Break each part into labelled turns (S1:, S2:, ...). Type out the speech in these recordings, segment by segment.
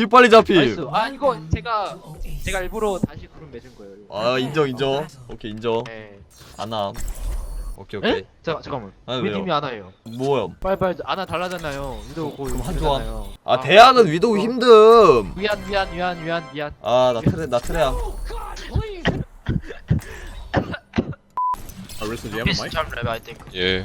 S1: 개 빨리 잡힘
S2: 나이스. 아 이거 제가 제가 일부러 다시 구름 맺은 거예요. 이거.
S1: 아 인정 인정 오케이 인정
S2: 네.
S1: 안함 오케이 오케이
S2: 에? 자 잠깐만.
S1: 아,
S2: 왜
S1: 왜요?
S2: 님이 안 와요?
S1: 뭐야
S2: 빨빨 아나 달라잖아요. 위도 고
S1: 그럼 한조아.
S2: 잖아요
S1: 아 대학은 위도우 힘듦
S2: 미안 미안 미안 미안 미안.
S1: 아나 트레 나 트레야
S3: Arista, do you have a mic?
S4: Yeah.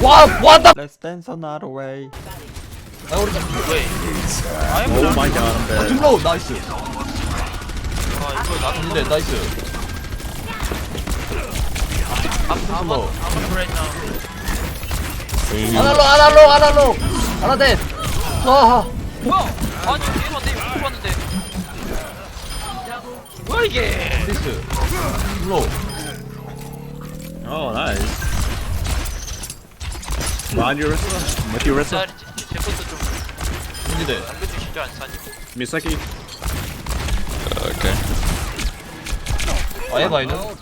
S1: 와 왔다 Let's dance another way 아 우리
S2: 왜? 아이
S3: Oh my god, I'm dead.
S1: 슬로우 나이스
S2: 아 이거 나도
S1: 근데 나이스
S2: 아무 아무 아무 브레이크 나.
S1: 아날로 아날로 아날로 아나데 와
S2: 뭐야? 아니 뒤에 왔는데 이거 봤는데. 뭐야 이게?
S1: 디스 슬로 우
S3: Oh, nice. Ron, you Arista? With you, Arista?
S2: 자, 제- 제 것도 좀
S1: 문제돼
S2: 남겨주실 줄 아사니?
S3: Misaki?
S4: Okay.
S1: 아예 마이너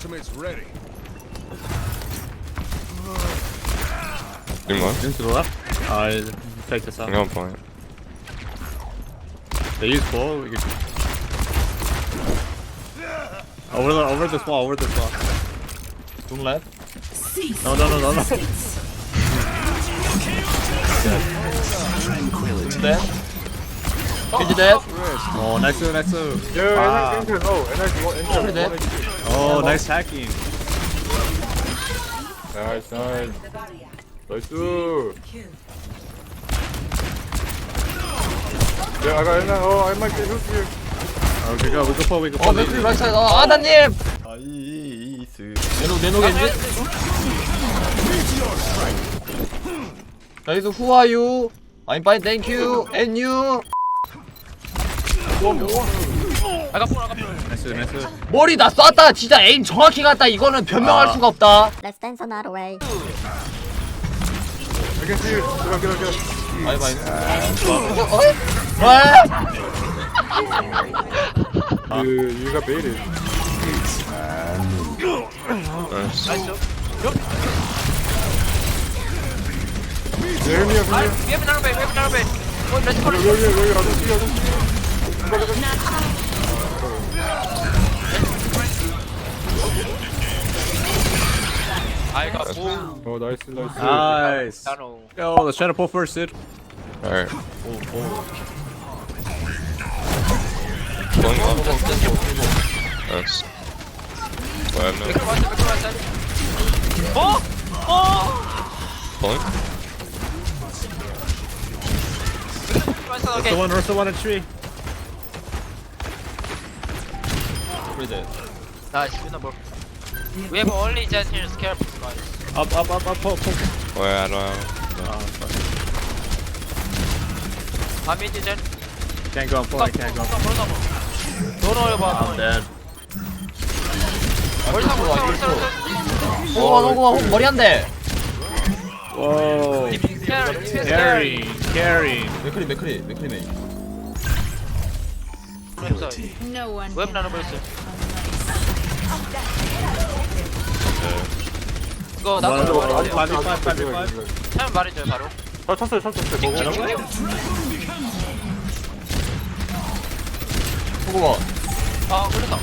S4: Do more.
S3: Into the left. Uh, take this out.
S4: I'm on point.
S3: They use full. We could... Over the over this wall, over this wall.
S1: 둠랩
S3: No, no, no, no, no.
S1: 퀴즈댓
S3: Oh, nice move, nice move.
S5: Yeah,
S3: Wow.
S5: enter, enter, no, enter, go, enter,
S1: Over there.
S5: go, enter.
S3: Oh, nice hacking.
S5: Nice, nice. 나이스. Yeah, I got in there. Oh, I might get hooked here.
S3: Okay, go. We go pull. We go
S1: 어. 맥클리 라이사이드 어 아나님 아이스 내노 내노겠지? 나이스 후아유 I'm fine thank you and you
S2: 아까 볼 아까
S3: move, nice move.
S1: 머리 나 쐈다 진짜 에임 정확히 갔다 이거는 변명할
S3: 아.
S1: 수가 없다
S6: Let's dance another way.
S5: I can see you. Get up, get up, get up.
S1: 아이 바이 왜?
S5: You, you got baited.
S4: Nice.
S2: 나이스. We have an way, we have an way. Oh, let's
S5: go,
S2: let's
S5: go. Go, I. Go. I
S2: got pulled.
S5: Oh, nice, nice.
S3: Nice. Yo, let's try to pull first, dude.
S4: Alright. Oh. Oh. Nice. Have.
S2: Oh! Oh! 어. 어? 어?
S4: Phone?
S2: 왔어.
S3: What's
S2: 오케이.
S3: the one? What's the one in tree?
S1: 그래
S2: 나이스. 유나 볼. We have only jet here. Careful, guys.
S3: Up, up, up, up.
S4: Well, I don't know.
S3: Oh, fuck.
S2: 밤이 jet.
S3: Can't go on. I can't go on.
S2: 너너 봐.
S1: I'm dead
S2: 머리 사 머리 사 머리 사.
S1: 오고마 오고마 머리 한대
S3: Whoa.
S2: 캐리. 캐리.
S1: 맥클리 맥클리 맥클리 메이
S6: No one.
S2: 웹 나눠 버렸어. 이거 나도
S3: one,
S2: 말해.
S3: five, five, five, five, five.
S2: 하면 말해줘요 바로.
S5: 저 쳤어요, 쳤어요. 뭐,
S1: 오고마
S2: 아 걸렸다.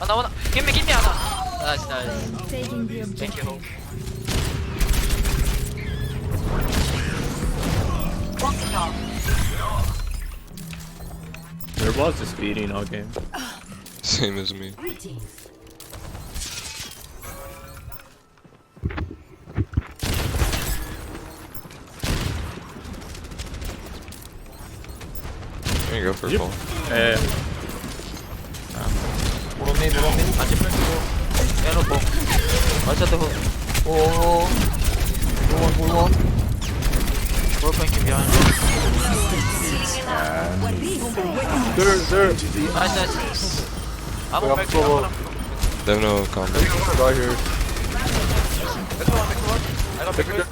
S2: 아 나오나. 김미 김미 하나. 나이스 나이스.
S6: Taking the objective.
S2: 땡큐.
S3: There was a speeding all game.
S4: Same as me. There you go, first yep. ball.
S2: Yeah. Eh, bro me, bro me. Anche preso bro. Piano bro. Lanciate
S1: bro. Oh. Go
S2: on, go on.
S5: There, there.
S2: Nice, nice. I'm on back. I'm
S5: uh,
S2: on
S4: They have no combo.
S5: Right here.
S2: back one, back one. I got back one.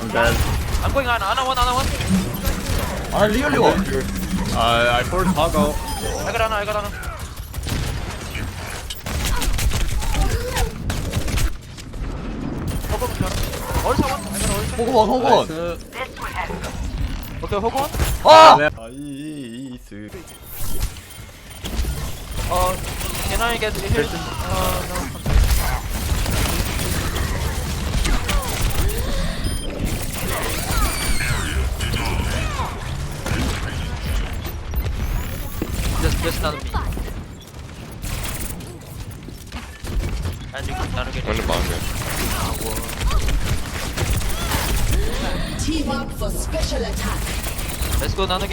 S3: I'm dead.
S2: I'm going on. Ana one, Ana one.
S1: 아 리얼 리얼
S3: Uh, I forced Hoggle.
S2: I got Ana, I got Ana. 호그 좀 어디서 원? I got 어디서?
S1: 호그원 호그원
S2: 오케이, 원.
S1: 아!
S3: 네.
S1: through.
S2: Oh, can I get hit? Oh no. Just, just not me. And you can get
S4: When the bomb goes.
S7: Team up for special attack.
S2: Let's go, Nano.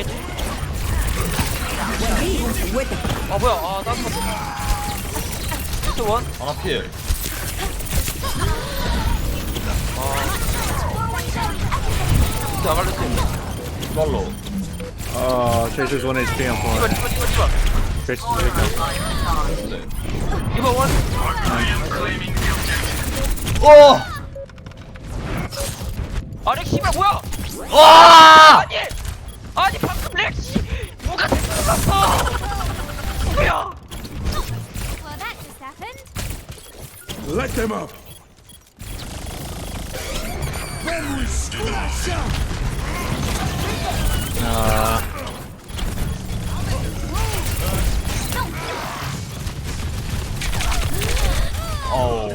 S2: 아 뭐야? 아 나도. Just one.
S1: 하나 필
S2: 나갈렸어.
S1: 이걸로
S3: Oh, Tracer's 1 HP on
S2: 이봐,
S3: 4.
S2: 이봐, 이봐, 이봐.
S3: Tracer's weak.
S2: 이봐 원.
S1: 오!
S2: 아렉 씨발 뭐야?
S1: 와!
S2: 아니
S3: Uh,
S1: 어우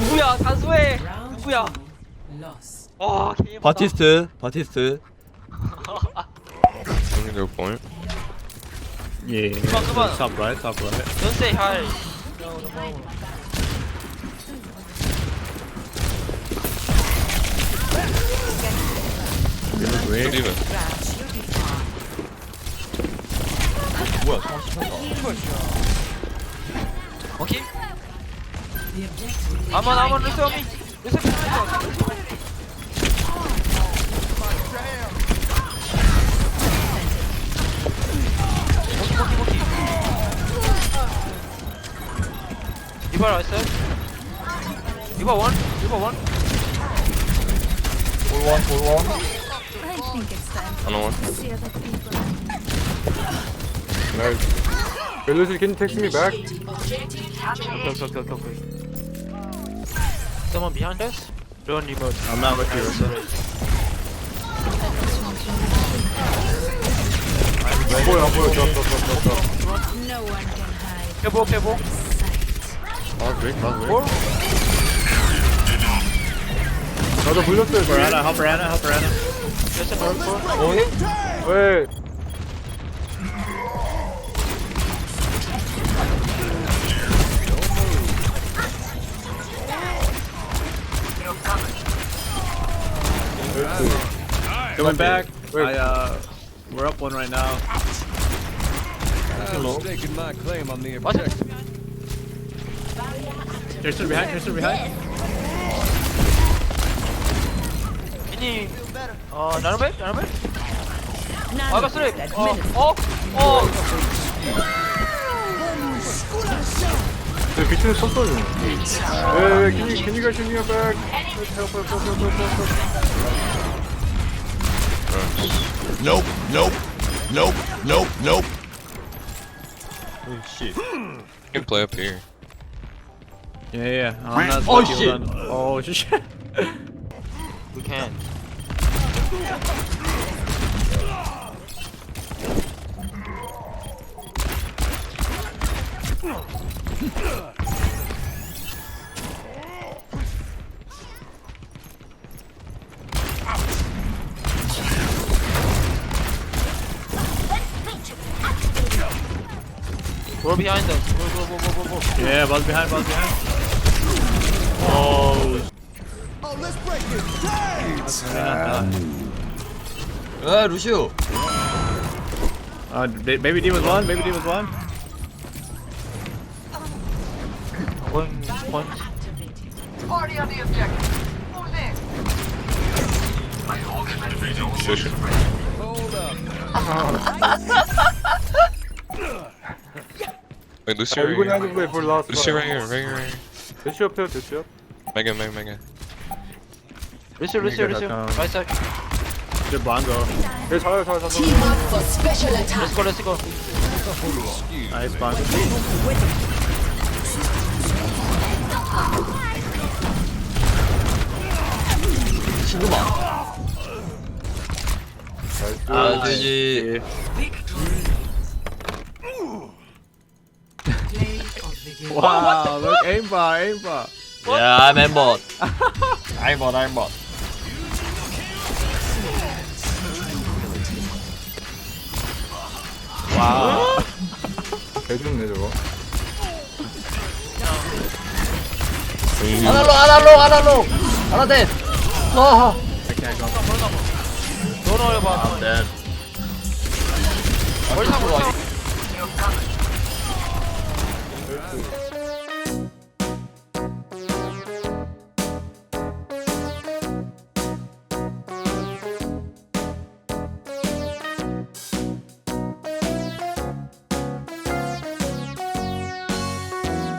S2: 누구야? 단수해. 누구야? 와 개인
S1: 바티스트 바티스트
S4: go point.
S3: Yeah.
S2: on, come on.
S3: Top right, top right.
S2: Don't say hi.
S3: You look weak.
S4: Leave it.
S1: 뭐야 상황 씹혔다
S2: 오케이. 아만 아만 루스 어미. Reaper also. Reaper one. Reaper one.
S1: Full one. Full one.
S6: I think it's time.
S4: Another one.
S6: See other people.
S5: Nice. Wait, Lucid, can you text me back?
S2: Go, go, go, go, go. Someone behind us? Don't emote.
S3: I'm not with you,
S5: so. I'm going. I'm going. Drop, drop, drop, drop, drop.
S6: No one can hide.
S2: Cable, cable. 캐보.
S4: Oh, great, oh, great.
S2: 볼?
S5: 나도 불렸어요,
S3: Help her,
S5: 지금.
S3: Anna. Help her, Anna. Help her, Anna.
S2: 몇째 볼? 볼?
S5: 왜?
S3: Going back.
S5: Wait.
S3: I, uh, we're up one right now.
S2: 맞아.
S3: Tracer behind, Tracer behind.
S2: 미 There's still behind, there's still behind. Mini. Oh, nano base, nano base. I got three.
S5: Oh, oh, oh. The kitchen is so good. Hey, can you can you guys bring me back? bag? help, help, help, help, help, help.
S8: Nope, nope, nope, nope, nope.
S1: Oh shit.
S4: You can play up here.
S3: Yeah, yeah. I'm not
S1: Oh,
S3: oh
S1: shit.
S3: with that. Oh, shit.
S2: We can. We're behind us. Go, go, go, go, go, go.
S3: Yeah, buzz behind, buzz behind. Oh.
S1: 아 루시오
S3: Uh, ba- baby D was one, baby D was one.
S2: 원, 원.
S4: Position. Wait, Lucy
S5: 아
S4: right
S5: 이번에
S4: here.
S5: 하는 플레이 볼 나왔어
S4: Lucy right here, right here, right here.
S5: 대시 옆에요 대시 옆
S4: Mega, mega, mega.
S2: 루시, 루시, 루시. 나이스.
S3: 이제 뭐한 거?
S5: 네 잘해요 잘해요
S7: Team
S5: 잘해요
S7: up for special attack.
S2: 렛츠고, 렛츠고.
S3: 나이스 방.
S1: 아 되지
S3: 와, look aim 봐, aim 봐.
S1: 야 멤버 아이번 아이번
S3: 와.
S5: 개좋네 저거
S1: 아날로 아날로 아날로 아나데 와
S2: 너는 어려봐.
S1: 네.
S2: 월상으로 와.